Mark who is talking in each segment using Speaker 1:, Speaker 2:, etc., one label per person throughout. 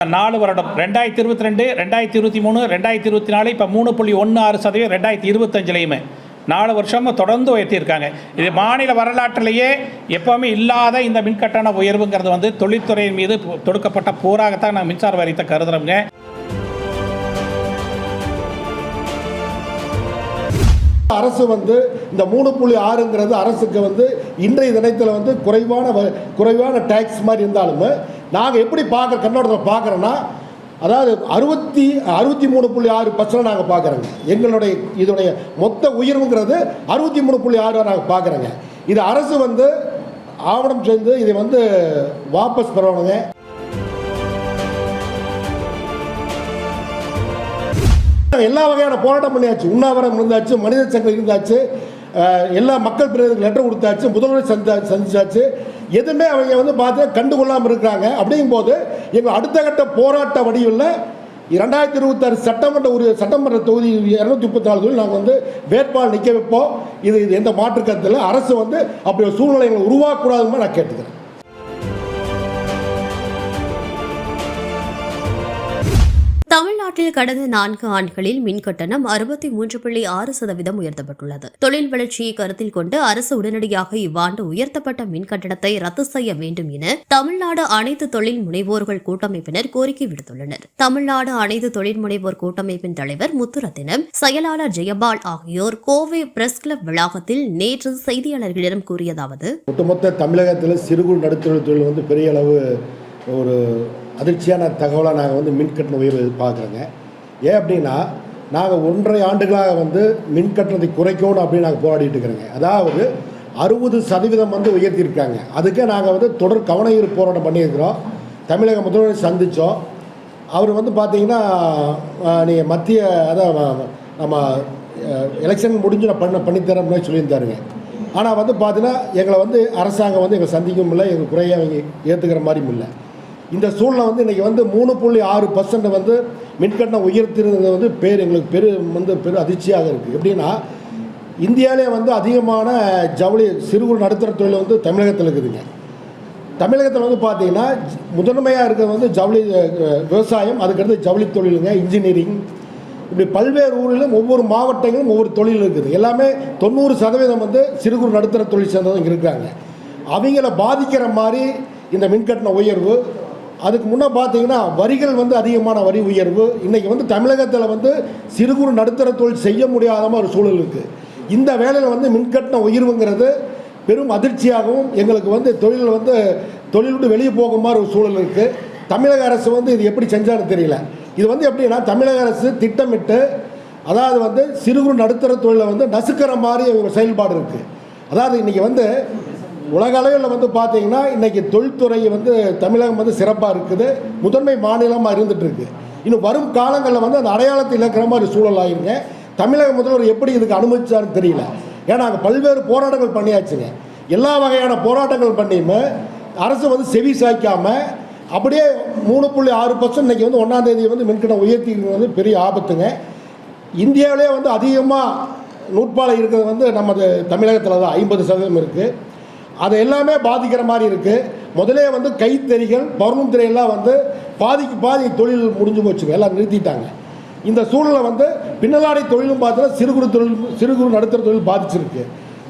Speaker 1: நாலு வருடம். ரெண்டாயிரத்தி இருபத்தி ரெண்டு ரெண்டாயிரத்தி இருபத்தி மூணு ரெண்டாயிரத்தி இருபத்தி நாலு இப்போ மூணு புள்ளி ஒன்று ஆறு சதவீதம் ரெண்டாயிரத்தி இருபத்தஞ்சிலையுமே நாலு வருஷமாக தொடர்ந்து உயர்த்தியிருக்காங்க. இது மாநில வரலாற்றிலேயே எப்போவுமே இல்லாத இந்த மின்கட்டண உயர்வுங்கிறது வந்து தொழில்துறையின் மீது தொடுக்கப்பட்ட போராகத்தான் நான் மின்சார வாரியத்தை கருதுறோங்க.
Speaker 2: அரசு வந்து இந்த மூணு புள்ளி ஆறுங்கிறது அரசுக்கு வந்து இன்றைய தினத்தில் வந்து குறைவான வ- குறைவான டேக்ஸ் மாதிரி இருந்தாலுமே நாங்கள் எப்படி பார்க்குற கண்ணோட்டத்தில் பார்க்குறோன்னா அதாவது அறுபத்தி அறுபத்தி மூணு புள்ளி ஆறு பர்சன்ட் நாங்கள் பார்க்குறோங்க. எங்களுடைய இதோடைய மொத்த உயர்வுங்கிறது அறுபத்தி மூணு புள்ளி ஆறு நாங்கள் பார்க்குறோங்க. இது அரசு வந்து ஆவணம் சேர்ந்து இதை வந்து வாபஸ் பெறணுங்க. எல்லா வகையான போராட்டம் பண்ணியாச்சு. உண்ணாவிரம் இருந்தாச்சு மனித சங்கம் இருந்தாச்சு எல்லா மக்கள் பிரதிநிதிகள் லெட்டர் கொடுத்தாச்சு முதல்வர் சந்தா சந்திச்சாச்சு. எதுவுமே அவங்க வந்து பார்த்து கண்டுகொள்ளாமல் இருக்கிறாங்க. அப்படிங்கும்போது எங்கள் அடுத்த கட்ட போராட்ட வடிவில் இரண்டாயிரத்தி இருபத்தாறு சட்டமன்ற ஒரு சட்டமன்ற தொகுதி இரநூத்தி முப்பத்தி நாலு தொகுதி நாங்கள் வந்து வேட்பாளர் நிற்க வைப்போம். இது இது எந்த மாற்று கருத்து அரசு வந்து அப்படி ஒரு சூழ்நிலைகளை உருவாக்கக்கூடாதுன்னு நான் கேட்டுக்கிறேன்.
Speaker 3: தமிழ்நாட்டில் கடந்த நான்கு ஆண்டுகளில் மின் கட்டணம் அறுபத்தி மூன்று புள்ளி ஆறு சதவீதம் உயர்த்தப்பட்டுள்ளது. தொழில் வளர்ச்சியை கருத்தில் கொண்டு அரசு உடனடியாக இவ்வாண்டு உயர்த்தப்பட்ட மின் கட்டணத்தை ரத்து செய்ய வேண்டும் என தமிழ்நாடு அனைத்து தொழில் முனைவோர்கள் கூட்டமைப்பினர் கோரிக்கை விடுத்துள்ளனர். தமிழ்நாடு அனைத்து தொழில் முனைவோர் கூட்டமைப்பின் தலைவர் முத்துரத்தினம் செயலாளர் ஜெயபால் ஆகியோர் கோவை பிரஸ் கிளப் வளாகத்தில் நேற்று செய்தியாளர்களிடம் கூறியதாவது
Speaker 2: ஒட்டுமொத்த தமிழகத்தில் சிறு குறு நடுத்தர தொழில் வந்து பெரிய அளவு ஒரு அதிர்ச்சியான தகவலாக நாங்கள் வந்து மின்கட்டண உயர்வு பார்க்குறோங்க ஏன் அப்படின்னா நாங்கள் ஒன்றரை ஆண்டுகளாக வந்து மின்கட்டணத்தை குறைக்கணும் அப்படின்னு நாங்கள் போராடிட்டு இருக்கிறோங்க. அதாவது அறுபது சதவீதம் வந்து உயர்த்தியிருக்காங்க. அதுக்கே நாங்கள் வந்து தொடர் கவன ஈர்ப்பு போராட்டம் பண்ணியிருக்கிறோம். தமிழக முதல்வரை சந்தித்தோம் அவர் வந்து பார்த்தீங்கன்னா நீங்கள் மத்திய அதான் நம்ம எலெக்ஷன் முடிஞ்சு நான் பண்ண பண்ணித்தரேன் சொல்லியிருந்தாருங்க. ஆனால் வந்து பார்த்தீங்கன்னா எங்களை வந்து அரசாங்கம் வந்து எங்களை சந்திக்கவும் இல்லை எங்கள் குறையை அவங்க ஏற்றுக்கிற மாதிரியும் இல்லை. இந்த சூழ்நிலை வந்து இன்றைக்கி வந்து மூணு புள்ளி ஆறு பர்சன்ட் வந்து மின்கட்டணம் உயர்த்திருந்தது வந்து பேர் எங்களுக்கு பெரு வந்து பெரு அதிர்ச்சியாக இருக்குது எப்படின்னா இந்தியாவிலே வந்து அதிகமான ஜவுளி சிறு குறு நடுத்தர தொழில் வந்து தமிழகத்தில் இருக்குதுங்க. தமிழகத்தில் வந்து பார்த்தீங்கன்னா முதன்மையாக இருக்கிறது வந்து ஜவுளி விவசாயம் அதுக்கடுத்து ஜவுளி தொழிலுங்க இன்ஜினியரிங் இப்படி பல்வேறு ஊரிலும் ஒவ்வொரு மாவட்டங்களும் ஒவ்வொரு தொழில் இருக்குது. எல்லாமே தொண்ணூறு சதவீதம் வந்து சிறு குறு நடுத்தர தொழில் சேர்ந்தவங்க இருக்காங்க இருக்கிறாங்க. அவங்கள பாதிக்கிற மாதிரி இந்த மின்கட்டண உயர்வு அதுக்கு முன்னே பார்த்தீங்கன்னா வரிகள் வந்து அதிகமான வரி உயர்வு. இன்றைக்கி வந்து தமிழகத்தில் வந்து சிறு குறு நடுத்தர தொழில் செய்ய முடியாத மாதிரி ஒரு சூழல் இருக்குது இந்த வேலையில் வந்து மின்கட்டண உயர்வுங்கிறது பெரும் அதிர்ச்சியாகவும் எங்களுக்கு வந்து தொழில் வந்து தொழில் விட்டு வெளியே போக மாதிரி ஒரு சூழல் இருக்குது தமிழக அரசு வந்து இது எப்படி செஞ்சான்னு தெரியல. இது வந்து எப்படின்னா தமிழக அரசு திட்டமிட்டு அதாவது வந்து சிறு குறு நடுத்தர தொழிலை வந்து நசுக்கிற மாதிரி ஒரு செயல்பாடு இருக்குது அதாவது இன்றைக்கி வந்து உலக அளவில் வந்து பார்த்தீங்கன்னா இன்றைக்கி தொழில்துறை வந்து தமிழகம் வந்து சிறப்பாக இருக்குது. முதன்மை மாநிலமாக இருந்துகிட்ருக்கு இன்னும் வரும் காலங்களில் வந்து அந்த அடையாளத்தை இழக்கிற மாதிரி சூழல் ஆகிருங்க தமிழக முதல்வர் எப்படி இதுக்கு அனுமதிச்சாருன்னு தெரியல. ஏன்னா அங்கே பல்வேறு போராட்டங்கள் பண்ணியாச்சுங்க. எல்லா வகையான போராட்டங்கள் பண்ணியுமே அரசு வந்து செவி சாய்க்காம அப்படியே மூணு புள்ளி ஆறு பர்சன்ட் இன்றைக்கி வந்து ஒன்றாம் தேதி வந்து மின்கட்டணம் உயர்த்தி வந்து பெரிய ஆபத்துங்க. இந்தியாவிலே வந்து அதிகமாக நூற்பாலை இருக்கிறது வந்து நமது தமிழகத்தில் தான் ஐம்பது சதவீதம் இருக்குது அது எல்லாமே பாதிக்கிற மாதிரி இருக்குது முதலே வந்து கைத்தறிகள் பருவம் திரையெல்லாம் வந்து பாதிக்கு பாதி தொழில் முடிஞ்சு போச்சு. எல்லாம் நிறுத்திட்டாங்க. இந்த சூழலை வந்து பின்னலாடை தொழிலும் பார்த்தீங்கன்னா சிறு குறு தொழில் சிறு குறு நடுத்தர தொழில் பாதிச்சிருக்கு.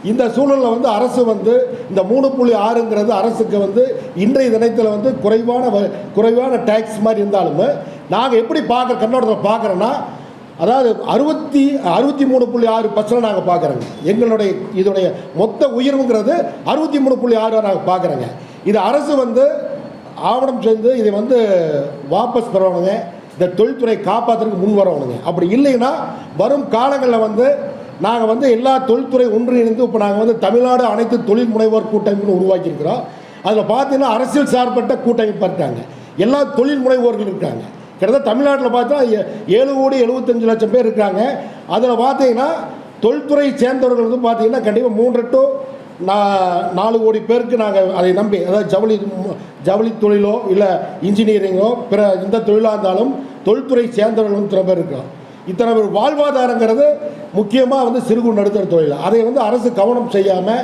Speaker 2: இந்த சூழலில் வந்து அரசு வந்து இந்த மூணு புள்ளி ஆறுங்கிறது அரசுக்கு வந்து இன்றைய தினத்தில் வந்து குறைவான வ- குறைவான டேக்ஸ் மாதிரி இருந்தாலும் நாங்கள் எப்படி பார்க்குற கண்ணோட்டத்தில் பார்க்குறோன்னா அதாவது அறுபத்தி அறுபத்தி மூணு புள்ளி ஆறு பர்சன்ட் நாங்கள் பார்க்குறோங்க எங்களுடைய இதோடைய மொத்த உயர்வுங்கிறது அறுபத்தி மூணு புள்ளி ஆறு நாங்கள் பார்க்குறோங்க இது அரசு வந்து ஆவணம் சேர்ந்து இதை வந்து வாபஸ் பெறணுங்க. இந்த தொழில்துறை காப்பாற்றுறதுக்கு முன் வரணுங்க. அப்படி இல்லைன்னா வரும் காலங்களில் வந்து நாங்கள் வந்து எல்லா தொழில்துறை ஒன்றிணைந்து இப்போ நாங்கள் வந்து தமிழ்நாடு அனைத்து தொழில் முனைவோர் கூட்டமைப்புன்னு உருவாக்கியிருக்கிறோம். அதில் பார்த்தீங்கன்னா அரசியல் சார்பட்ட கூட்டமைப்பு இருக்காங்க. எல்லா தொழில் முனைவோர்கள் இருக்காங்க. கிட்டத்தட்ட தமிழ்நாட்டில் பார்த்தா ஏழு கோடி எழுபத்தஞ்சு லட்சம் பேர் இருக்காங்க அதில் பார்த்தீங்கன்னா தொழில்துறை சேர்ந்தவர்கள் வந்து பார்த்தீங்கன்னா கண்டிப்பாக மூன்று டு நா- நாலு கோடி பேருக்கு நாங்கள் அதை நம்பி அதாவது ஜவுளி ஜவுளி தொழிலோ இல்லை இன்ஜினியரிங்கோ பிற எந்த தொழிலாக இருந்தாலும் தொழில்துறை சேர்ந்தவர்கள் வந்து இத்தனை பேர் இருக்கிறோம் இத்தனை பேர் வாழ்வாதாரங்கிறது முக்கியமாக வந்து சிறுகு நடுத்தர தொழில். அதை வந்து அரசு கவனம் செய்யாமல்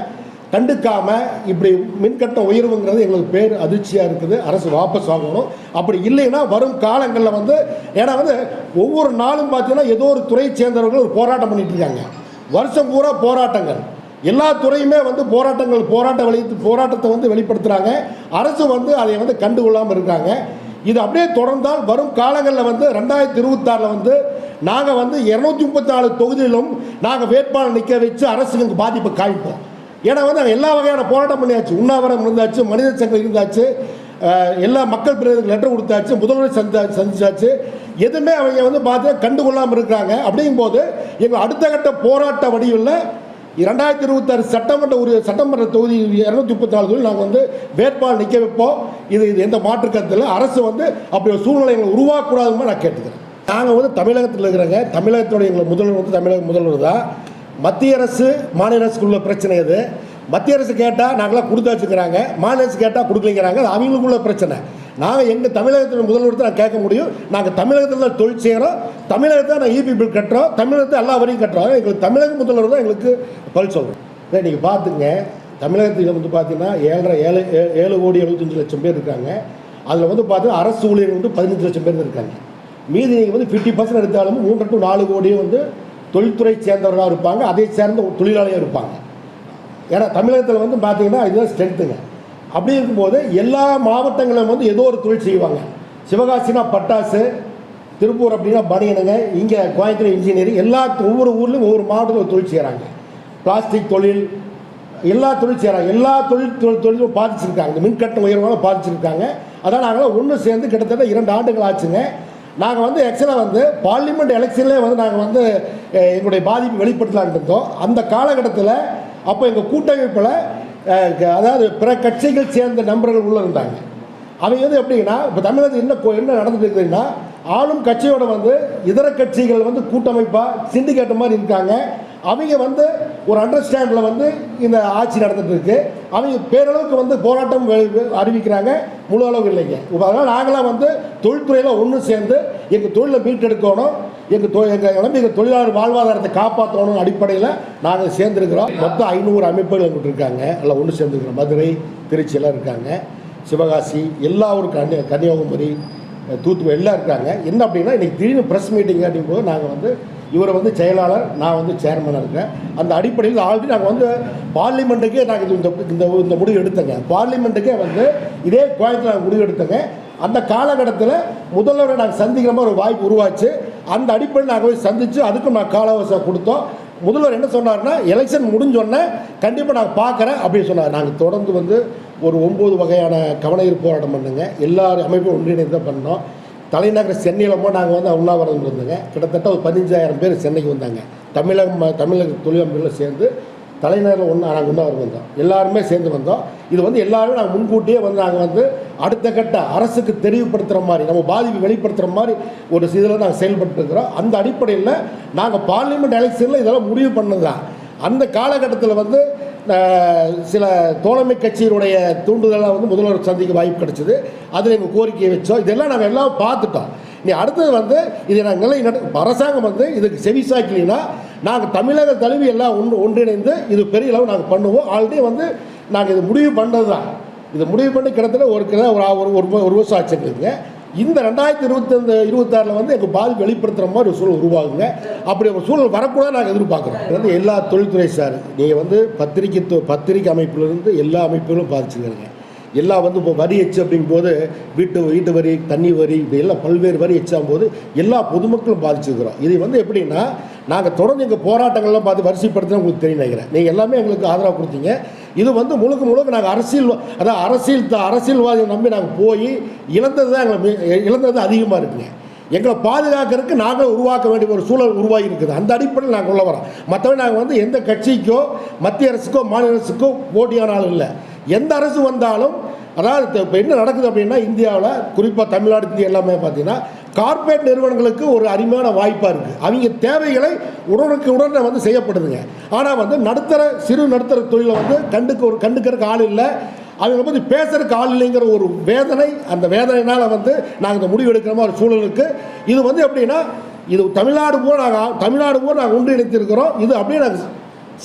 Speaker 2: கண்டுக்காமல் இப்படி மின்கட்ட உயர்வுங்கிறது எங்களுக்கு பேர் அதிர்ச்சியாக இருக்குது. அரசு வாபஸ் வாங்கணும். அப்படி இல்லைன்னா வரும் காலங்களில் வந்து ஏன்னா வந்து ஒவ்வொரு நாளும் பார்த்தீங்கன்னா ஏதோ ஒரு துறையை சேர்ந்தவர்கள் ஒரு போராட்டம் பண்ணிட்டு இருக்காங்க. வருஷம் பூரா போராட்டங்கள். எல்லா துறையுமே வந்து போராட்டங்கள் போராட்ட வெளி போராட்டத்தை வந்து வெளிப்படுத்துகிறாங்க அரசு வந்து அதை வந்து கண்டுகொள்ளாமல் இருக்காங்க. இது அப்படியே தொடர்ந்தால் வரும் காலங்களில் வந்து ரெண்டாயிரத்தி இருபத்தாறில் வந்து நாங்கள் வந்து இரநூத்தி முப்பத்தி நாலு தொகுதியிலும் நாங்கள் வேட்பாளர் நிற்க வச்சு அரசுக்கு பாதிப்பை காமிப்போம். ஏன்னா வந்து நாங்கள் எல்லா வகையான போராட்டம் பண்ணியாச்சு. உண்ணாவிரம் இருந்தாச்சு மனித சங்கம் இருந்தாச்சு எல்லா மக்கள் பிரதிநிதிகள் லெட்டர் கொடுத்தாச்சு முதல்வர் சந்தா சந்திச்சாச்சு. எதுவுமே அவங்க வந்து பார்த்து கண்டுகொள்ளாமல் இருக்கிறாங்க. அப்படிங்கும்போது எங்கள் அடுத்த கட்ட போராட்ட வடிவில் இரண்டாயிரத்தி இருபத்தாறு சட்டமன்ற ஒரு சட்டமன்ற தொகுதி இரநூத்தி முப்பத்தி நாலு தொகுதி நாங்கள் வந்து வேட்பாளர் நிற்க வைப்போம். இது இது எந்த மாற்று கருத்தில் அரசு வந்து அப்படி ஒரு சூழ்நிலைகளை உருவாக்கக்கூடாதுன்னு நான் கேட்டுக்கிறேன். நாங்கள் வந்து தமிழகத்தில் இருக்கிறாங்க. தமிழகத்தோட எங்களை முதல்வர் வந்து தமிழக முதல்வர் தான். மத்திய அரசு மாநில அரசுக்குள்ள பிரச்சனை இது மத்திய அரசு கேட்டால் நாங்களாம் கொடுத்து வச்சுக்கிறாங்க. மாநில அரசு கேட்டால் கொடுக்கலைங்கிறாங்க. அது அவங்களுக்குள்ள பிரச்சனை. நாங்கள் எங்கள் தமிழகத்தில் முதல்வர் நான் கேட்க முடியும். நாங்கள் தமிழகத்தில் தான் தொழில் செய்கிறோம் தமிழகத்தில் நான் இபி பில் கட்டுறோம். தமிழகத்தை எல்லா வரையும் கட்டுறோம். எங்களுக்கு தமிழக முதல்வர் தான் எங்களுக்கு பல் சொல்கிறோம் இல்லை நீங்கள் பார்த்துங்க தமிழகத்தில் வந்து பார்த்தீங்கன்னா ஏழரை ஏழு ஏழு கோடி எழுபத்தஞ்சு லட்சம் பேர் இருக்காங்க. அதில் வந்து பார்த்தீங்கன்னா அரசு ஊழியர்கள் வந்து பதினஞ்சு லட்சம் பேர் இருக்காங்க. மீதி நீங்கள் வந்து ஃபிஃப்டி பர்சன்ட் எடுத்தாலும் மூன்று டு நாலு கோடியும் வந்து தொழில்துறை சேர்ந்தவர்களாக இருப்பாங்க அதை சேர்ந்த தொழிலாளியாக இருப்பாங்க. ஏன்னா தமிழகத்தில் வந்து பார்த்தீங்கன்னா இதுதான் ஸ்ட்ரென்த்துங்க அப்படி இருக்கும்போது எல்லா மாவட்டங்களும் வந்து ஏதோ ஒரு தொழில் செய்வாங்க. சிவகாசினா பட்டாசு திருப்பூர் அப்படின்னா பனியனுங்க இங்கே கோயம்புத்தூர் இன்ஜினியரிங் எல்லா ஒவ்வொரு ஊர்லேயும் ஒவ்வொரு மாவட்டத்தில் ஒரு தொழில் செய்கிறாங்க பிளாஸ்டிக் தொழில் எல்லா தொழில் செய்கிறாங்க எல்லா தொழில் தொழில் தொழிலும் பாதிச்சிருக்காங்க. இந்த மின்கட்டண உயர்வால பாதிச்சிருக்காங்க. அதான் நாங்களாம் ஒன்று சேர்ந்து கிட்டத்தட்ட இரண்டு ஆண்டுகள் ஆச்சுங்க. நாங்கள் வந்து ஆக்சுவலாக வந்து பார்லிமெண்ட் எலெக்ஷன்லேயே வந்து நாங்கள் வந்து எங்களுடைய பாதிப்பு வெளிப்படுத்தலான்ட்டு இருந்தோம். அந்த காலகட்டத்தில் அப்போ எங்கள் கூட்டமைப்பில் அதாவது பிற கட்சிகள் சேர்ந்த நண்பர்கள் உள்ள இருந்தாங்க. அவங்க வந்து எப்படின்னா இப்போ தமிழகத்தில் என்ன என்ன நடந்துட்டு இருக்குதுன்னா ஆளும் கட்சியோட வந்து இதர கட்சிகள் வந்து கூட்டமைப்பாக சிண்டிகேட்டு மாதிரி இருக்காங்க. அவங்க வந்து ஒரு அண்டர்ஸ்டாண்டில் வந்து இந்த ஆட்சி நடந்துட்டு இருக்கு. அவங்க பேரளவுக்கு வந்து போராட்டம் அறிவிக்கிறாங்க. முழு அளவு இல்லைங்க. இப்போ அதனால் நாங்களாம் வந்து தொழில்துறையில் ஒன்று சேர்ந்து எங்கள் தொழிலை மீட்டெடுக்கணும். எங்கள் தொ எங்கள் இளம்பி எங்கள் தொழிலாளர் வாழ்வாதாரத்தை காப்பாற்றணும் அடிப்படையில் நாங்கள் சேர்ந்துருக்கிறோம். மொத்தம் ஐநூறு அமைப்புகள் எங்கிட்ட இருக்காங்க. எல்லாம் ஒன்று சேர்ந்துருக்கிறோம் மதுரை திருச்சியெல்லாம் இருக்காங்க. சிவகாசி எல்லா ஒரு கன்னியா கன்னியாகுமரி தூத்துக்குடி எல்லாம் இருக்காங்க. என்ன அப்படின்னா இன்றைக்கி திடீர்னு ப்ரெஸ் மீட்டிங் அப்படிங்கும்போது நாங்கள் வந்து இவரை வந்து செயலாளர் நான் வந்து சேர்மனாக இருக்கேன். அந்த அடிப்படையில் ஆல்ரெடி நாங்கள் வந்து பார்லிமெண்ட்டுக்கே நாங்கள் இந்த இந்த இந்த முடிவு எடுத்தேங்க. பார்லிமெண்ட்டுக்கே வந்து இதே கோயத்தில் நாங்கள் முடிவு எடுத்தேங்க. அந்த காலகட்டத்தில் முதல்வரை நாங்கள் சந்திக்கிற மாதிரி ஒரு வாய்ப்பு உருவாச்சு. அந்த அடிப்படையில் நாங்கள் போய் சந்தித்து அதுக்கும் நான் கால அவகாசம் கொடுத்தோம். முதல்வர் என்ன சொன்னார்னா எலெக்ஷன் முடிஞ்சோடனே கண்டிப்பாக நாங்கள் பார்க்குறேன் அப்படின்னு சொன்னார். நாங்கள் தொடர்ந்து வந்து ஒரு ஒம்பது வகையான கவனஈர்ப்பு போராட்டம் பண்ணுங்க. எல்லா அமைப்பும் ஒன்றிணைந்து தான் பண்ணோம். தலைநகர் சென்னையில் போய் நாங்கள் வந்து உண்ணாவிரதம் இருந்தோங்க. கிட்டத்தட்ட ஒரு பதினஞ்சாயிரம் பேர் சென்னைக்கு வந்தாங்க. தமிழகம் தமிழக தொழிலமைப்பில் சேர்ந்து தலைநகரில் ஒன்று நாங்கள் உண்ணாவிரதம் வந்தோம் எல்லாருமே சேர்ந்து வந்தோம். இது வந்து எல்லாருமே நாங்கள் முன்கூட்டியே வந்து நாங்கள் வந்து அடுத்த கட்ட அரசுக்கு தெரிவுபடுத்துகிற மாதிரி நம்ம பாதிப்பு வெளிப்படுத்துகிற மாதிரி ஒரு இதில் நாங்கள் செயல்பட்டு இருக்கிறோம். அந்த அடிப்படையில் நாங்கள் பார்லிமெண்ட் எலெக்ஷனில் இதெல்லாம் முடிவு பண்ணது தான் அந்த காலகட்டத்தில் வந்து சில தோழமை கட்சியினுடைய தூண்டுதலாக வந்து முதல்வர் சந்திக்க வாய்ப்பு கிடைச்சிது. அதில் எங்கள் கோரிக்கையை வச்சோம். இதெல்லாம் நாங்கள் எல்லாம் பார்த்துட்டோம். நீ அடுத்தது வந்து இதை நாங்கள் நிலை நட அரசாங்கம் வந்து இதுக்கு செவிசாக்கலைன்னா நாங்கள் தமிழக தழுவி எல்லாம் ஒன்று ஒன்றிணைந்து இது பெரிய அளவு நாங்கள் பண்ணுவோம். ஆல்ரெடி வந்து நாங்கள் இது முடிவு பண்ணது தான் இது முடிவு பண்ணி கிட்டத்தட்ட ஒரு கிட்ட ஒரு ஒரு ஒரு ஒரு வருஷம் ஆச்சுங்க இந்த ரெண்டாயிரத்தி இருபத்தஞ்சு இருபத்தாறில் வந்து எங்கள் பாதிப்பு வெளிப்படுத்துகிற மாதிரி ஒரு சூழல் உருவாகுங்க. அப்படி ஒரு சூழல் வரக்கூடாது நாங்கள் எதிர்பார்க்குறோம். வந்து எல்லா தொழில்துறை சார் நீங்கள் வந்து பத்திரிக்கை தொ- பத்திரிக்கை அமைப்பிலிருந்து எல்லா அமைப்புகளும் பாதிச்சுக்கிறீங்க எல்லாம் வந்து இப்போ வரி எச்சு அப்படிங்கும்போது வீட்டு வீட்டு வரி தண்ணி வரி இப்படி எல்லாம் பல்வேறு வரி எச்சாகும் போது எல்லா பொதுமக்களும் பாதிச்சுக்கிறோம் இது வந்து எப்படின்னா நாங்கள் தொடர்ந்து எங்கள் போராட்டங்கள்லாம் பார்த்து வரிசைப்படுத்தினா உங்களுக்கு தெரியும் நினைக்கிறேன். நீங்கள் எல்லாமே எங்களுக்கு ஆதரவு கொடுத்தீங்க. இது வந்து முழுக்க முழுக்க நாங்கள் அரசியல் அதாவது அரசியல் த- அரசியல்வாதியை நம்பி நாங்கள் போய் இழந்தது தான் எங்களை இழந்தது அதிகமாக இருக்குங்க. எங்களை பாதுகாக்கிறதுக்கு நாங்கள் உருவாக்க வேண்டிய ஒரு சூழல் உருவாகி இருக்குது. அந்த அடிப்படையில் நாங்கள் உள்ள வரோம். மற்றபடி நாங்கள் வந்து எந்த கட்சிக்கோ மத்திய அரசுக்கோ மாநில அரசுக்கோ போட்டியான ஆள் இல்லை. எந்த அரசு வந்தாலும் அதாவது இப்போ என்ன நடக்குது அப்படின்னா இந்தியாவில் குறிப்பாக தமிழ்நாடு இந்தியா எல்லாமே பார்த்தீங்கன்னா கார்ப்பரேட் நிறுவனங்களுக்கு ஒரு அருமையான வாய்ப்பாக இருக்குது அவங்க தேவைகளை உடனுக்கு உடனே வந்து செய்யப்படுதுங்க. ஆனால் வந்து நடுத்தர சிறு நடுத்தர தொழிலை வந்து கண்டுக்க ஒரு கண்டுக்கிறதுக்கு ஆள் இல்லை. அவங்க வந்து பேசுறதுக்கு ஆள் இல்லைங்கிற ஒரு வேதனை அந்த வேதனையினால் வந்து நாங்கள் இந்த முடிவு எடுக்கிற மாதிரி ஒரு சூழலுக்கு இது வந்து எப்படின்னா இது தமிழ்நாடு பூரா நாங்கள் தமிழ்நாடு பூரா நாங்கள் ஒன்றிணைத்திருக்கிறோம். இது அப்படியே நாங்கள்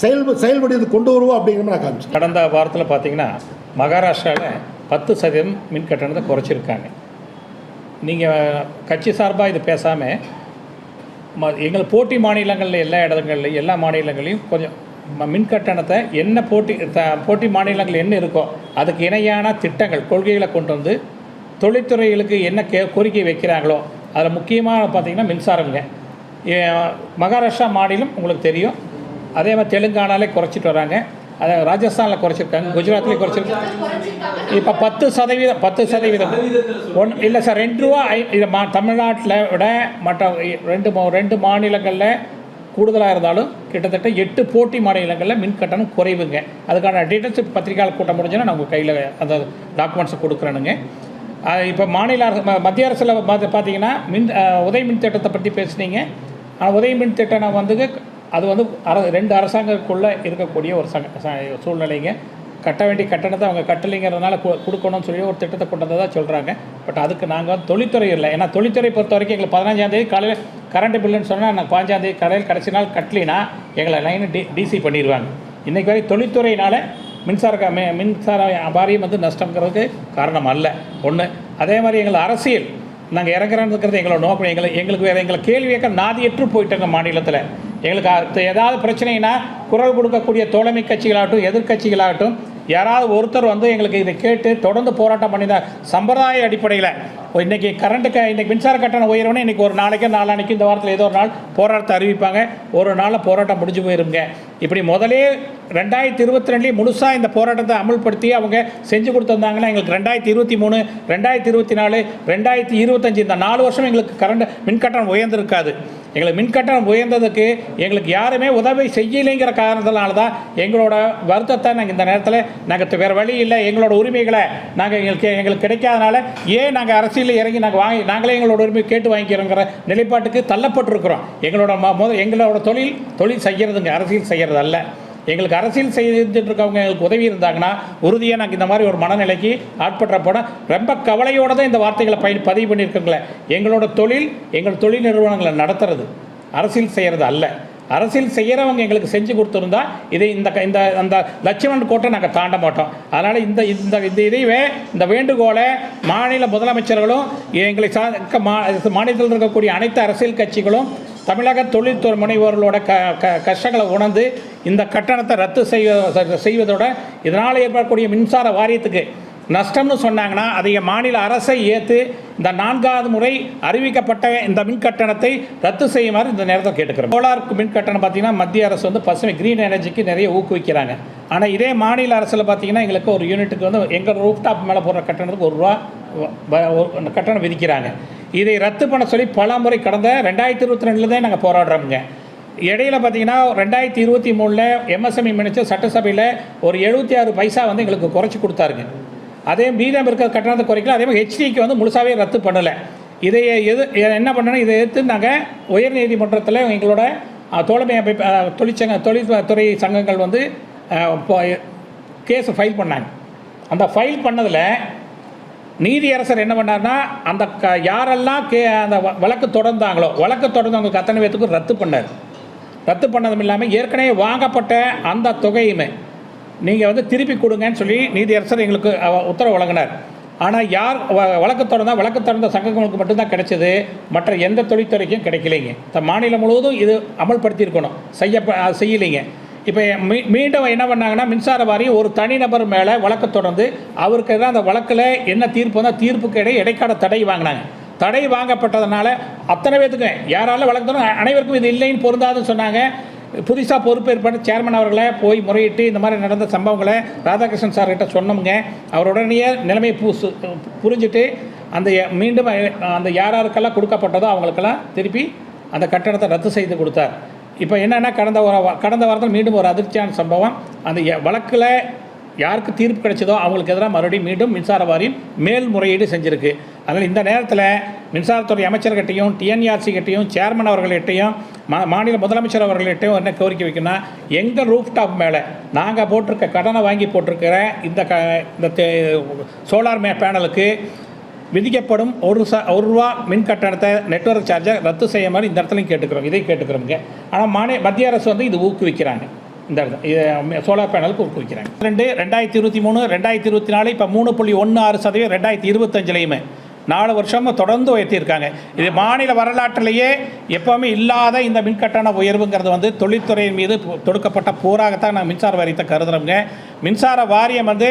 Speaker 2: செயல் செயல்படுத்தி கொண்டு வருவோம் அப்படிங்கிற மாதிரி நான் காமிச்சேன்.
Speaker 1: கடந்த வாரத்தில் பார்த்தீங்கன்னா மகாராஷ்டிராவில் பத்து சதவீதம் மின் கட்டணத்தை குறைச்சிருக்காங்க. நீங்கள் கட்சி சார்பாக இது பேசாமல் ம எங்கள் போட்டி மாநிலங்களில் எல்லா இடங்கள்லையும் எல்லா மாநிலங்களையும் கொஞ்சம் மின் கட்டணத்தை என்ன போட்டி த போட்டி மாநிலங்கள் என்ன இருக்கோ அதுக்கு இணையான திட்டங்கள் கொள்கைகளை கொண்டு வந்து தொழில்துறைகளுக்கு என்ன கே கோரிக்கை வைக்கிறாங்களோ அதில் முக்கியமாக பார்த்தீங்கன்னா மின்சாரங்க மகாராஷ்டிரா மாநிலம் உங்களுக்கு தெரியும். அதே மாதிரி தெலுங்கானாலே குறைச்சிட்டு வராங்க. அதை ராஜஸ்தானில் குறைச்சிருக்காங்க குஜராத்லேயும் குறைச்சிருக்காங்க. இப்போ பத்து சதவீதம் பத்து சதவீதம். ஒன் இல்லை சார் ரெண்டு ரூபா ஐ இது மா தமிழ்நாட்டில் விட மற்ற ரெண்டு மா- ரெண்டு மாநிலங்களில் கூடுதலாக இருந்தாலும் கிட்டத்தட்ட எட்டு போட்டி மாநிலங்களில் மின் கட்டணம் குறைவுங்க. அதுக்கான டீட்டெயில்ஸ் பத்திரிகையாளர் கூட்டம் முடிஞ்சுன்னா நான் உங்கள் கையில் அந்த டாக்குமெண்ட்ஸை கொடுக்குறேனுங்க. இப்போ மாநில அரசு ம- மத்திய அரசில் பார்த்து பார்த்தீங்கன்னா மின் உதய மின் திட்டத்தை பற்றி பேசுனீங்க. ஆனால் உதய மின் திட்டம் வந்து அது வந்து அர ரெண்டு அரசாங்கத்துக்குள்ளே இருக்கக்கூடிய ஒரு சங்க சூழ்நிலைங்க. கட்ட வேண்டிய கட்டணத்தை அவங்க கட்டலைங்கிறதுனால கொடுக்கணும்னு சொல்லி ஒரு திட்டத்தை கொண்டு வந்ததாக சொல்கிறாங்க பட் அதுக்கு நாங்கள் வந்து தொழில்துறை இல்லை. ஏன்னா தொழில்துறை பொறுத்த வரைக்கும் எங்களுக்கு பதினஞ்சாந்தேதி காலையில் கரண்ட் பில்லுன்னு சொன்னால் நாங்கள் பாஞ்சாந்தேதி காலையில் கடைசி நாள் கட்டலினா எங்களை லைனை டி டிசி பண்ணிடுவாங்க இன்றைக்கு வரை தொழில்துறையினால் மின்சார க- மின்சார வாரியம் வந்து நஷ்டங்கிறதுக்கு காரணம் அல்ல. ஒன்று அதே மாதிரி எங்களை அரசியல் நாங்கள் இறங்குறதுங்கிறது எங்களோட நோக்கம். எங்களை எங்களுக்கு வேறு எங்களை கேள்வி கேட்க நாதியற்று போயிட்டோங்க மாநிலத்தில். எங்களுக்கு அடுத்து ஏதாவது பிரச்சனைனா குரல் கொடுக்கக்கூடிய தோழமை கட்சிகளாகட்டும் எதிர்க்கட்சிகளாகட்டும் யாராவது ஒருத்தர் வந்து எங்களுக்கு இதை கேட்டு தொடர்ந்து போராட்டம் பண்ணி தான் சம்பிரதாய அடிப்படையில். இன்றைக்கி கரண்ட்டுக்கு இன்றைக்கி மின்சார கட்டணம் உயரவுனே இன்றைக்கி ஒரு நாளைக்கு நாளானைக்கு இந்த வாரத்தில் ஏதோ ஒரு நாள் போராட்டத்தை அறிவிப்பாங்க. ஒரு நாளில் போராட்டம் முடிஞ்சு போயிருங்க இப்படி முதலே ரெண்டாயிரத்தி இருபத்தி ரெண்டுலேயும் முழுசாக இந்த போராட்டத்தை அமல்படுத்தி அவங்க செஞ்சு கொடுத்துருந்தாங்கன்னா எங்களுக்கு ரெண்டாயிரத்தி இருபத்தி மூணு ரெண்டாயிரத்தி இருபத்தி நாலு ரெண்டாயிரத்தி இருபத்தஞ்சி இந்த நாலு வருஷம் எங்களுக்கு கரண்ட் மின்கட்டணம் உயர்ந்திருக்காது. எங்களுக்கு மின்கட்டணம் உயர்ந்ததுக்கு எங்களுக்கு யாருமே உதவி செய்யலைங்கிற காரணத்தினால தான் எங்களோட வருத்தத்தை நாங்கள் இந்த நேரத்தில் நாங்கள் வேறு வழி இல்லை எங்களோட உரிமைகளை நாங்கள் எங்களுக்கு எங்களுக்கு கிடைக்காதனால ஏன் நாங்கள் அரசியலில் இறங்கி நாங்கள் வாங்கி நாங்களே எங்களோட உரிமை கேட்டு வாங்கிக்கிறோங்கிற நிலைப்பாட்டுக்கு தள்ளப்பட்டிருக்கிறோம். எங்களோட ம- முத எங்களோட தொழில் தொழில் செய்கிறதுங்க அரசியல் செய்கிறது அல்ல எங்களுக்கு அரசியல் செய்துட்டு இருக்கவங்க எங்களுக்கு உதவி இருந்தாங்கன்னா உறுதியாக நாங்கள் இந்த மாதிரி ஒரு மனநிலைக்கு ஆட்படுறப்போட ரொம்ப கவலையோடு தான் இந்த வார்த்தைகளை பயன் பதிவு பண்ணியிருக்கோங்களே. எங்களோட தொழில் எங்கள் தொழில் நிறுவனங்களை நடத்துறது. அரசியல் செய்கிறது அல்ல. அரசியல் செய்கிறவங்க எங்களுக்கு செஞ்சு கொடுத்துருந்தா இதை இந்த இந்த அந்த லட்சுமணன் கோட்டை நாங்கள் தாண்ட மாட்டோம். அதனால் இந்த இந்த இந்த இதைவே இந்த வேண்டுகோளை மாநில முதலமைச்சர்களும் எங்களை சா மாநிலத்தில் இருக்கக்கூடிய அனைத்து அரசியல் கட்சிகளும் தமிழக தொழில்துறை முனைவோர்களோட க க கஷ்டங்களை உணர்ந்து இந்த கட்டணத்தை ரத்து செய்வ செய்வதோட இதனால் ஏற்படக்கூடிய மின்சார வாரியத்துக்கு நஷ்டம்னு சொன்னாங்கன்னா அதை மாநில அரசை ஏற்று இந்த நான்காவது முறை அறிவிக்கப்பட்ட இந்த மின் கட்டணத்தை ரத்து செய்யுமாறு இந்த நேரத்தில் கேட்டுக்கிறோம். சோலார் மின் கட்டணம் பார்த்தீங்கன்னா மத்திய அரசு வந்து பசுமை க்ரீன் எனர்ஜிக்கு நிறைய ஊக்குவிக்கிறாங்க. ஆனால் இதே மாநில அரசில் பார்த்தீங்கன்னா எங்களுக்கு ஒரு யூனிட்டுக்கு வந்து எங்கள் ரூஃப்டாப் மேலே போடுற கட்டணத்துக்கு ஒரு ரூபா கட்டணம் விதிக்கிறாங்க. இதை ரத்து பண்ண சொல்லி பல முறை கடந்த ரெண்டாயிரத்தி இருபத்தி ரெண்டுலேருந்தே நாங்கள் போராடுறோமுங்க. இடையில பார்த்தீங்கன்னா ரெண்டாயிரத்தி இருபத்தி மூணில் எம்எஸ்எம்இ மினிஸ்டர் சட்டசபையில் ஒரு எழுபத்தி ஆறு பைசா வந்து எங்களுக்கு குறைச்சி கொடுத்தாருங்க. அதே மீதம் இருக்கிற கட்டணத்தை குறைக்கல அதே மாதிரி ஹெச்டிக்கு வந்து முழுசாவே ரத்து பண்ணலை. இதை எது என்ன பண்ணணும் இதை எதிர்த்து நாங்கள் உயர்நீதிமன்றத்தில் எங்களோட தோழமை அமைப்பு தொழிற்சங்க தொழில்துறை சங்கங்கள் வந்து கேஸ் ஃபைல் பண்ணாங்க. அந்த ஃபைல் பண்ணதில் நீதியரசர் என்ன பண்ணார்னா அந்த க யாரெல்லாம் கே அந்த வ- வழக்கு தொடர்ந்தாங்களோ வழக்கு தொடர்ந்தவங்களுக்கு அத்தனை பேத்துக்கும் ரத்து பண்ணார். ரத்து பண்ணதும் இல்லாமல் ஏற்கனவே வாங்கப்பட்ட அந்த தொகையுமே நீங்கள் வந்து திருப்பி கொடுங்கன்னு சொல்லி நீதியரசர் எங்களுக்கு உத்தரவு வழங்கினார். ஆனால் யார் வ- வழக்கு தொடர்ந்தால் வழக்கு தொடர்ந்த சங்கங்களுக்கு மட்டும்தான் கிடைச்சது. மற்ற எந்த தொழில்துறைக்கும் கிடைக்கலைங்க. இந்த மாநிலம் முழுவதும் இது அமல்படுத்தியிருக்கணும். செய்ய செய்யலைங்க. இப்போ மீ மீண்டும் என்ன பண்ணாங்கன்னா மின்சார வாரியம் ஒரு தனிநபர் மேலே வழக்கு தொடர்ந்து அவருக்கு எதிராக அந்த வழக்கில் என்ன தீர்ப்பு வந்தால் தீர்ப்புக்கு இடையே இடைக்கால தடை வாங்கினாங்க. தடை வாங்கப்பட்டதுனால அத்தனை பேத்துக்கும் யாராலும் வழக்கு தொடர்ந்து அனைவருக்கும் இது இல்லைன்னு பொருந்தாதுன்னு சொன்னாங்க. புதுசாக பொறுப்பேற்பட்ட சேர்மன் அவர்களை போய் முறையிட்டு இந்த மாதிரி நடந்த சம்பவங்களை ராதாகிருஷ்ணன் சார்கிட்ட சொன்னோமுங்க. அவர் நிலைமை நிலைமையை பூசு புரிஞ்சுட்டு அந்த மீண்டும் அந்த யார் யாருக்கெல்லாம் கொடுக்கப்பட்டதோ அவங்களுக்கெல்லாம் திருப்பி அந்த கட்டணத்தை ரத்து செய்து கொடுத்தார். இப்போ என்னென்னா கடந்த ஒரு கடந்த வாரத்தில் மீண்டும் ஒரு அதிர்ச்சியான சம்பவம். அந்த வழக்கில் யாருக்கு தீர்ப்பு கிடைச்சதோ அவங்களுக்கு எதிராக மறுபடியும் மீண்டும் மின்சார வாரியம் மேல்முறையீடு செஞ்சுருக்கு. அதனால் இந்த நேரத்தில் மின்சாரத்துறை அமைச்சர்கிட்டையும் டிஎன்ஆர்சி கிட்டையும் சேர்மன் அவர்கள்கிட்டையும் மா மாநில முதலமைச்சர் அவர்கள்கிட்டையும் என்ன கோரிக்கை வைக்கணும்னா எங்கள் ரூஃப்டாப் மேலே நாங்கள் போட்டிருக்க கடனை வாங்கி போட்டிருக்கிற இந்த க இந்த சோலார் மே பேனலுக்கு விதிக்கப்படும் ஒரு ச ஒரு ரூபா மின் கட்டணத்தை நெட்வொர்க் சார்ஜை ரத்து செய்ய மாதிரி இந்த இடத்துலையும் கேட்டுக்கிறோம். இதை கேட்டுக்கிறோங்க ஆனால் மாநில மத்திய அரசு வந்து இது ஊக்குவிக்கிறாங்க. இந்த சோலார் பேனலுக்கு ஊக்குவிக்கிறாங்க. ரெண்டு ரெண்டாயிரத்தி இருபத்தி மூணு ரெண்டாயிரத்தி இருபத்தி நாலு இப்போ மூணு புள்ளி ஒன்று ஆறு சதவீதம் ரெண்டாயிரத்தி இருபத்தஞ்சிலையுமே நாலு வருஷமாக தொடர்ந்து உயர்த்தியிருக்காங்க. இது மாநில வரலாற்றிலேயே எப்போவுமே இல்லாத இந்த மின்கட்டண உயர்வுங்கிறது வந்து தொழில்துறையின் மீது தொடுக்கப்பட்ட போராகத்தான் நான் மின்சார வாரியத்தை கருதுகிறோங்க மின்சார வாரியம் வந்து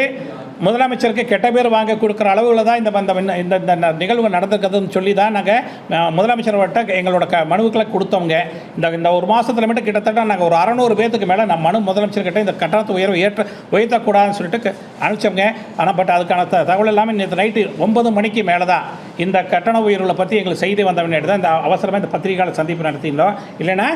Speaker 1: முதலமைச்சருக்கு கெட்ட பேர் வாங்க கொடுக்குற அளவில் தான் இந்த இந்த இந்த இந்த நிகழ்வு நடந்திருக்கிறதுன்னு சொல்லி தான் நாங்கள் முதலமைச்சர்கிட்ட எங்களோட க மனுக்களை கொடுத்தோங்க இந்த இந்த ஒரு மாதத்தில் மட்டும் கிட்டத்தட்ட நாங்கள் ஒரு அறநூறு பேத்துக்கு மேலே நம்ம மனு முதலமைச்சர்கிட்ட இந்த கட்டணத்தை உயர்வு ஏற்ற உயர்த்தக்கூடாதுன்னு சொல்லிட்டு அனுப்பிச்சவங்க அனுப்பிச்சோங்க ஆனால் பட் அதுக்கான த- தகவல் எல்லாமே நேற்று நைட்டு ஒன்பது மணிக்கு மேலே தான் இந்த கட்டண உயர்வுகளை பற்றி எங்களுக்கு செய்தி வந்தவனே தான் இந்த அவசரமாக இந்த பத்திரிகையாளர் சந்திப்பு நடத்தினோம். இல்லைன்னா